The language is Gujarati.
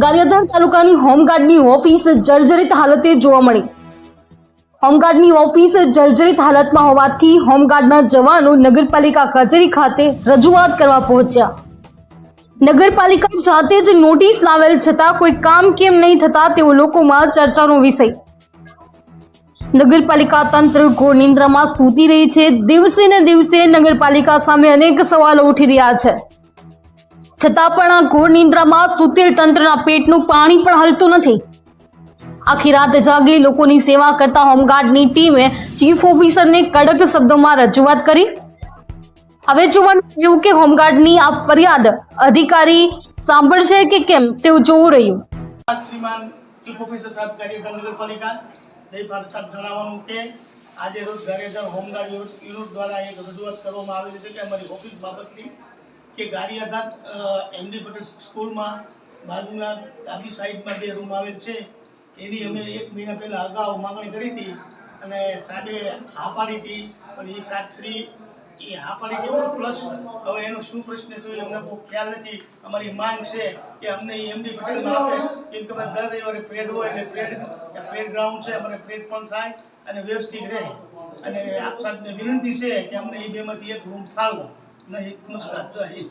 ગારિયાધાર તાલુકાની હોમગાર્ડની ઓફિસ જર્જરિત હાલતે જોવા મળી. હોમગાર્ડની ઓફિસ જર્જરિત હાલતમાં હોવાથી હોમગાર્ડના જવાનો નગરપાલિકા કચેરી ખાતે રજૂઆત કરવા પહોંચ્યા. નગરપાલિકા જાતે જ નોટિસ લાવેલ છતાં કોઈ કામ કેમ નહીં થતા તેઓ લોકોમાં ચર્ચાનો વિષય. નગરપાલિકા તંત્ર ઘોર સૂતી રહી છે. દિવસે ને દિવસે નગરપાલિકા સામે અનેક સવાલો ઉઠી રહ્યા છે. છતાં પણ આ ઘોર નિંદ્રામાં સુતેલ તંત્રના પેટનું પાણી પણ હલતું નથી. આખી રાત જાગી લોકોની સેવા કરતા હોમગાર્ડની ટીમે ચીફ ઓફિસરને કડક શબ્દોમાં રજૂઆત કરી. હવે જોવાનું રહ્યું કે હોમગાર્ડની આ ફરિયાદ અધિકારી સાંભળશે કે કેમ તેવું જોવું રહ્યું. શ્રીમાન ચીફ ઓફિસર સાહેબ ગારિયાધાર નગરપાલિકા ભારત સાહેબ જણાવવાનું કે આજે રોજ ગારિયાધાર હોમગાર્ડ યુનિટ દ્વારા એક રજૂઆત કરવામાં આવેલી છે કે અમારી ઓફિસ બાબતની કે ગારિયાધાર એમડી પટેલ સ્કૂલમાં, બાજુના ડાબી સાઈડમાં જે રૂમ આવેલ છે, એની અમે એક મહિના પહેલાં અગાઉ માગણી કરી હતી અને સાહેબે હા પાડી હતી પણ એ સાહેબશ્રી એ હા પાડી હતી પ્લસ હવે એનો શું પ્રશ્ન છે અમને બહુ ખ્યાલ નથી. અમારી માંગ છે કે અમને એમડી પટેલમાં આપે. કેમ કે દર રવિવારે પ્રેડ હોય એટલે પ્રેડ પ્રેડ ગ્રાઉન્ડ છે, અમારે પ્રેડ પણ થાય અને વ્યવસ્થિત રહે. અને આપ સાહેબને વિનંતી છે કે અમને એ બેમાંથી એક રૂમ ફાળવો. नाही एक पुरस्कार आहे